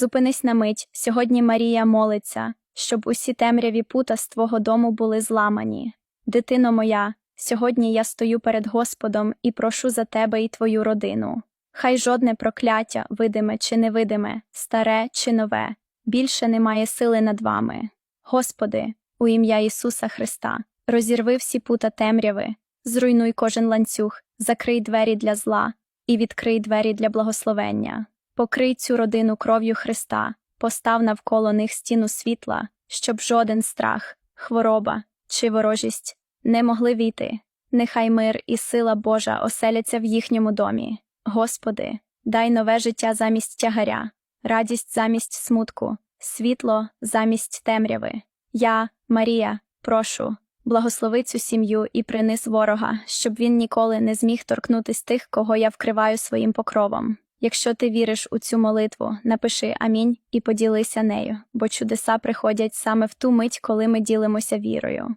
Зупинись на мить. Сьогодні Марія молиться, щоб усі темряві пута з твого дому були зламані. Дитино моя, сьогодні я стою перед Господом і прошу за тебе і твою родину. Хай жодне прокляття, видиме чи невидиме, старе чи нове, більше не має сили над вами. Господи, у ім'я Ісуса Христа, розірви всі пута темряви, зруйнуй кожен ланцюг, закрий двері для зла і відкрий двері для благословення. Покрий цю родину кров'ю Христа, постав навколо них стіну світла, щоб жоден страх, хвороба чи ворожість не могли війти. Нехай мир і сила Божа оселяться в їхньому домі. Господи, дай нове життя замість тягаря, радість замість смутку, світло замість темряви. Я, Марія, прошу, благослови цю сім'ю і принис ворога, щоб він ніколи не зміг торкнутись тих, кого я вкриваю своїм покровом. Якщо ти віриш у цю молитву, напиши амінь і поділися нею, бо чудеса приходять саме в ту мить, коли ми ділимося вірою.